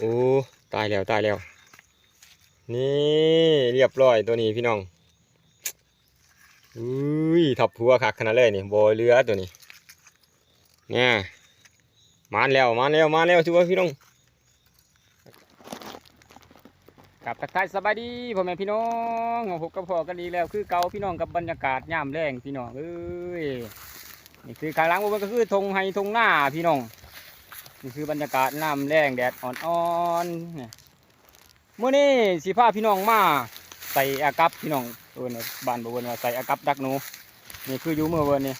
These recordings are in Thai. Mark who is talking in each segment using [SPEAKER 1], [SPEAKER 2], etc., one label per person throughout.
[SPEAKER 1] โอ้ตายแล้วตายแล้ว นี่เรียบร้อยตัวนี้พี่น้องอุ้ยทับหัวคักขนาดเลยนี่บ่เหลือตัวนี้เนี่ยมาแล้วมาแล้วมาแล้วทุกคนพี่น้อง
[SPEAKER 2] กับทักทายสบายดีพ่อแม่พี่น้องของผมกับพ่อกันดีแล้ว คือเกาพี่น้องกับบรรยากาศย่ามแรงพี่น้องเอ้ยนี่คือข้างหลังผมก็คือธงไฮธงหน้าพี่น้อง นี่คือบรรยากาศน้ำแรงแดดอ่อนๆเนี่เมื่อนี้สิพาพี่น้องมาใส่อากับพี่น้องเออนบ้านบเวนว่าใส่อากับดักหนูนี่คืออยู่เมื่อเวนนี่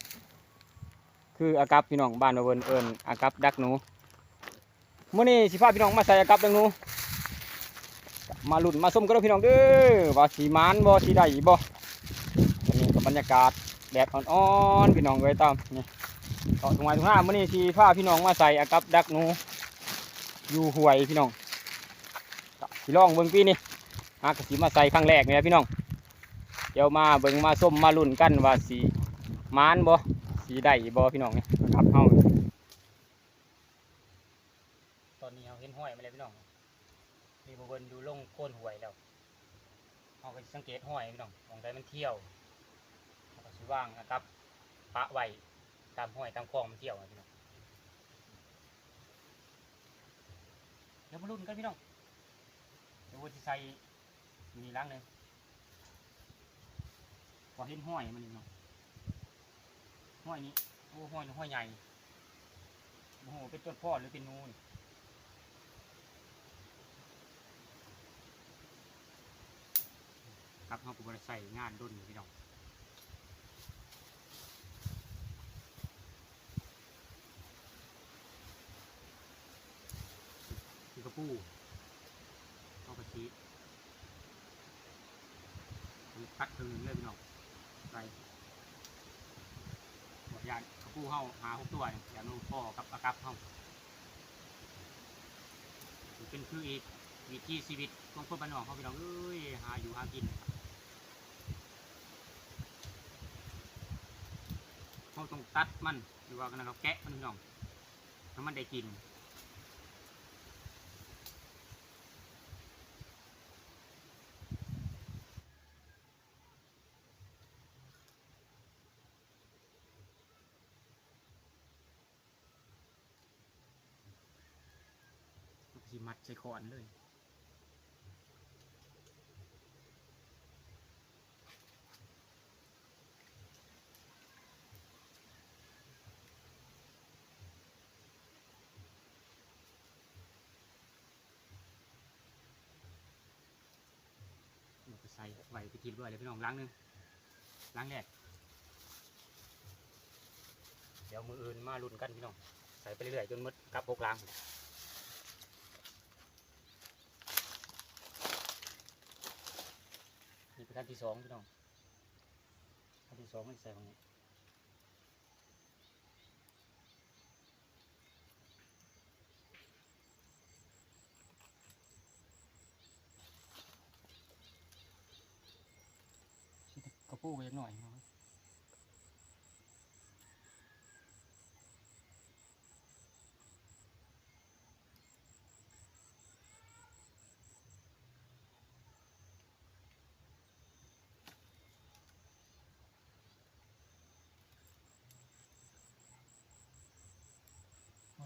[SPEAKER 2] คืออากับพี่น้องบ้านบเวนเอิญอากับดักหนูเมื่อนี้สิพาพี่น้องมาใส่อากับดักหนูมาหลุ่นมาส้มกันเด้พี่น้องเด้อว่าสีมานบ่สีได้บ่อันนี้กับบรรยากาศแดดอ่อนๆพี่น้องเอ้ยตามนี่ ต่อทุ่งไม้ทุ่งนามื้อนี้สิพาพี่น้องมาใส่อากับดักหนูอยู่หวยพี่น้องก็สิลองเบิ่งปีนี้หากสิมาใส่ครั้งแรกนี่แหละพี่น้องเดี๋ยวมาเบิ่งมาส้มมาลุ่นกันว่าสีมานบ่สีได้บ่พี่น้องนี่นะครับเฮาตอนนี้เฮาเห็นห้อยมาแล้วพี่น้องมีบเวนอยู่ลงโค่นหวยแล้วเราก็สิสังเกตห้อยพี่น้องมองได้มันเที่ยวเราก็สิว่างนะครับ ปะไว้ ตามห้อยตามคลองมันเที่ยวนะพี่น้องเดี๋ยวมาลุ้นกันพี่น้องเดี๋ยววันที่ใส่อยู่นี่ล้างหนึ่งพอเห็นห้อยมันนี่พี่น้องห้อยนี้โอ้ห้อยนี่ห้อยใหญ่โอ้โหเป็นตัวพ่อหรือเป็นนูนครับเขาก็บริใส่งานดุนพี่น้อง คือกระปูเข้ากระชีตัดครึ่งหนึงเลยพี่น้องใส่หมดยานกระปูเข้าหาหกตัวอย่างนู้นพ่อกับอากับเข้าเป็นคืออีกวิถีชีวิตของคนบ้านนอกเขาพี่น้องเอ้ยหาอยู่หากินเขาต้องตัดมันหรือว่ากันนะครับแกะมันพี่น้องถ้ามันได้กิน มัดใส่คอนเลยเราก็ใส่ไว้ไปทีด้วยเลยพี่น้องล้างหนึงล้างแรกเดี๋ยวมืออื่นมาลุ้นกันพี่น้อง ใส่ไปเรื่อยๆจนมดกลับหกล้าง นี่เป็นขั้นที่สองพี่น้องขั้นที่สองไม่ใส่ตรงนี้กระปูไปหน่อยครับ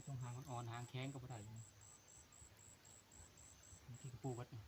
[SPEAKER 2] ต้องหางอ่อนๆหางแข็งก็บ่ได้ที่กระปูวัดนี่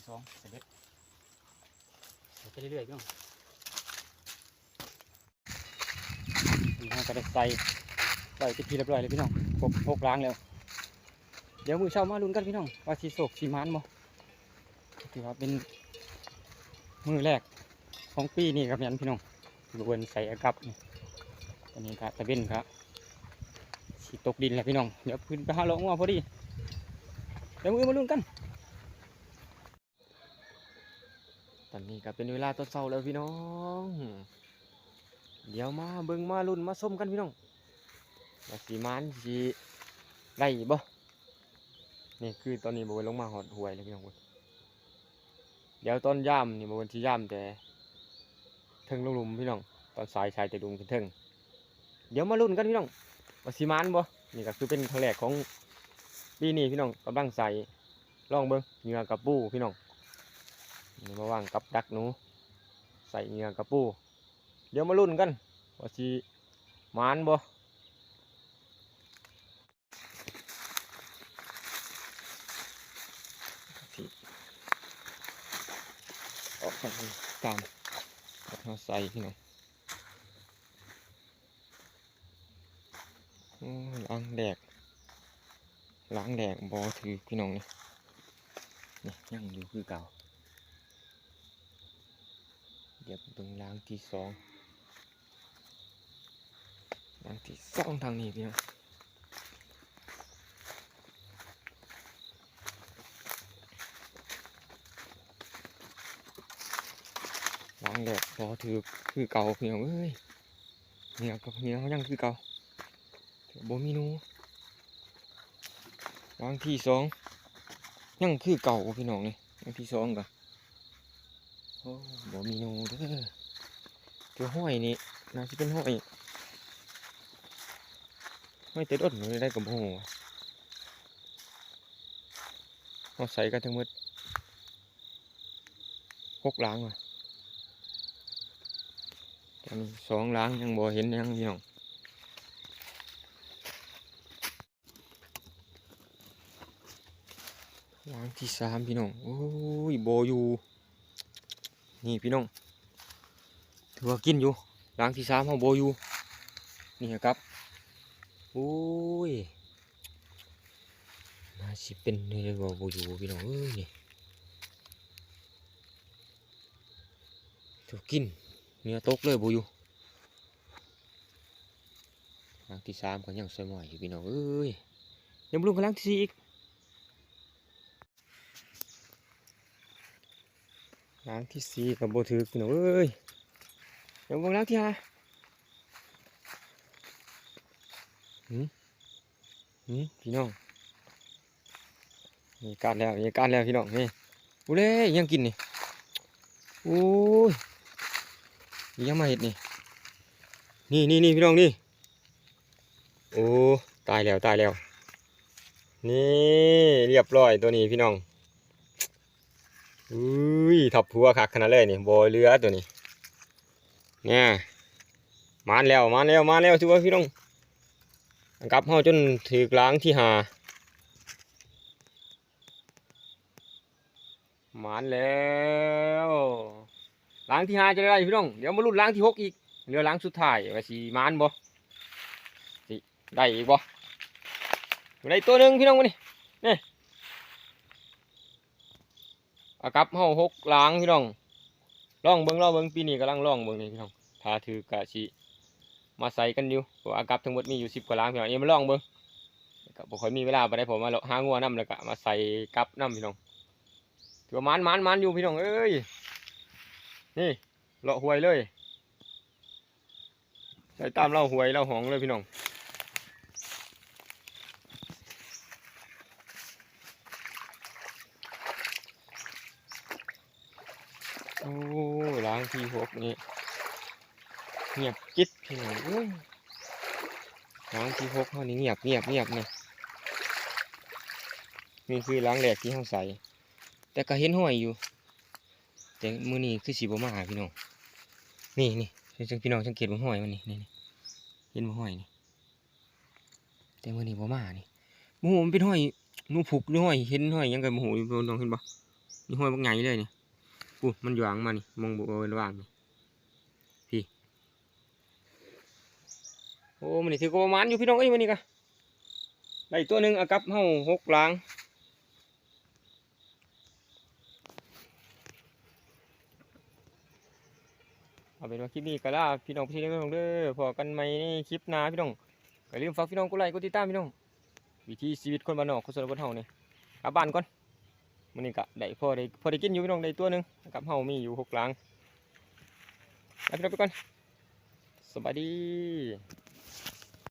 [SPEAKER 2] ที่สองเสร็จใส่ไปเรื่อยๆพี่น้องนี่เราก็ได้ใส่
[SPEAKER 1] ปล่อยไปทีเรียบร้อยเลยพี่น้องครบหกล้างแล้ว เดี๋ยวมือเช้ามาลุ้นกันพี่น้องว่าสีโศกสีมันบ่ถือว่าเป็นมือแรกของปีนี้ครับยันพี่น้องบวนใส่อากับนี่ตอนนี้ครับตะเบนครับสีตกดินแล้วพี่น้อง เดี๋ยวขึ้นไปหาลงว่าพอดี เดี๋ยวมือมาลุ้นกัน ตอนนี้ก็เป็นเวลาตอนเช้าแล้วพี่น้อง เดี๋ยวมาเบิ่งมาลุ้นมาส้มกันพี่น้องว่าสีมันสีได้บ่นี่คือตอนนี้บวนลงมาหอดหวยเลยพี่น้องเว้ยเดี๋ยวตอนย่ำนี่บวนที่ย่ำแต่เทิงลงลุมพี่น้อง ตอนสายชายแต่ดุมขึ้นเทิงเดี๋ยวมาลุ้นกันพี่น้องว่าสีมันบ่นี่ก็คือเป็นครั้งแรกของปีนี้พี่น้องกำลังใส่ลองเบิ่งเหงื่อกับปูพี่น้อง มาวางกับดักหนู ใส่เหงื่อกับปู เดี๋ยวมาลุ้นกันว่าสีมันบ่ที่ออกไปตามเอาใส่พี่น้อยล้างแดกล้างแดกบอถือพี่น้องนี่นี่ยังอยู่คือเก่า ดี๋ยวเบิ่งล้างที่สองล้างที่สองทางนี้พี่น้องล้างแดดพอถือคือเก่าพี่น้องเอ้ยเนี่ยกับเนี่ยเขายังคือเก่าบ่มีนูล้างที่สองยังคือเก่าพี่น้องนี่ล้างที่สองกะ โอ้บ่มีนูเด้อตัวห้อยนี่น่าจะเป็นห้อยห้อยเต็ดอดเลยได้กับโหเอาใส่กันทั้งหมดหกล้างว่ะตอนนี้สองล้างยังบ่เห็นยังพี่น้องล้างที่สามพี่น้อง โอ้ยโบอยู่ นี่พี่น้องถือว่ากินอยู่ล้างที่สามเขาโบอยู่นี่ครับโอ้ยน่าสิเป็นเนื้อว่าโบอยู่พี่น้องเอ้ยนี่ถือว่ากินเนื้อตกเลยโบอยู่ครั้งที่สามก็ยังสมอยอยู่พี่น้องเอ้ยยังบลุงครั้งที่สี่อีก ครั้งที่สี่กับโบถือพี่น้องเอ้ยยังบลุงครั้งที่ห้าหืมหืมพี่น้องมีการแล้วมีการแล้วพี่น้องนี่บุเล่ยังกินนี่โอ้ยยังมาเห็ดนี่นี่นี่นี่พี่น้องนี่โอ้ตายแล้วตายแล้วนี่เรียบร้อยตัวนี้พี่น้อง อุ้ยทับหัวคักขนาดเลยนี่บอยเรือตัวนี้เนี่ยมาแล้วมาแล้วมาแล้วถือว่าพี่น้องกลับเฮาจนถือกลางที่หามานแล้วล้างที่ห้าจะได้พี่น้อง เดี๋ยวมาลุ้นล้างที่หกอีกเรือล้างสุดท้ายว่าสีมานบ่สิได้อีกบ่ได้ตัวหนึ่งพี่น้องมานี่นี่ อากับเฮาหกล้างพี่น้องล่องเบิ่งล่องเบิ่งปีนี้กำลังล่องเบิ่งนี่พี่น้องถ้าถือกะสิมาใส่กันอยู่เพราะอากับทั้งหมดมีอยู่สิบกว่าล้างพี่น้องเอ็มมาลองเบิ่งก็บ่ค่อยมีเวลาไปได้ผมมาหางัวน้ำแล้วก็มาใส่กับน้ำพี่น้องถือว่ามันมันมันอยู่พี่น้องเอ้ยนี่เลาะหวยเลย ใส่ตามเล่าหวยเล่าหองเลยพี่น้อง โอ้ล้างที่หกนี่เงียบจิ๊ดพี่น้องเอ้ยล้างที่หกเขานี่เงียบเงียบเงียบเนี่ยนี่คือล้างแหลกที่เขาใส่แต่ก็เห็นห้อยอยู่ แต่มือนี้คือสีบมาหาพี่น้องนี่นี่จังพี่น้องสังเกตบ่ห้อยมันนี่นี่เห็นบ่ห้อยนี่แต่มือนี้บ่มานี่บ่ฮู้มันเป็นห้อยนูผูกหรือห้อยเห็นห้อยยังก็บ่ฮู้อยู่พี่น้องเห็นบ่นี่ห้อยบักใหญ่เลยนี่ กูมันอยู่หางมานี่มองบ่เห็นว่างนี่พี่โอ้มันนี่ถือว่าประมาณอยู่พี่น้องเอ้ยมันนี่กะได้ตัวหนึ่งอากับเฮาหกหลังเอาเป็นว่าคลิปนี้ก็ลาพี่น้องพี่น้องเด้อพอกันใหมในคลิปหน้าพี่น้องอย่าลืมฝากพี่น้องกดไลค์กดติดตามพี่น้องวิถีชีวิตคนบ้านนอกคนสนบทเฮานี่กลับบ้านก่อน มันนี่ก็ได้พอได้พอได้กินอยู่พี่น้องได้ตัวหนึ่งกับเฮามีอยู่หกหลังแล้วพี่น้องไปก่อนสวัสดี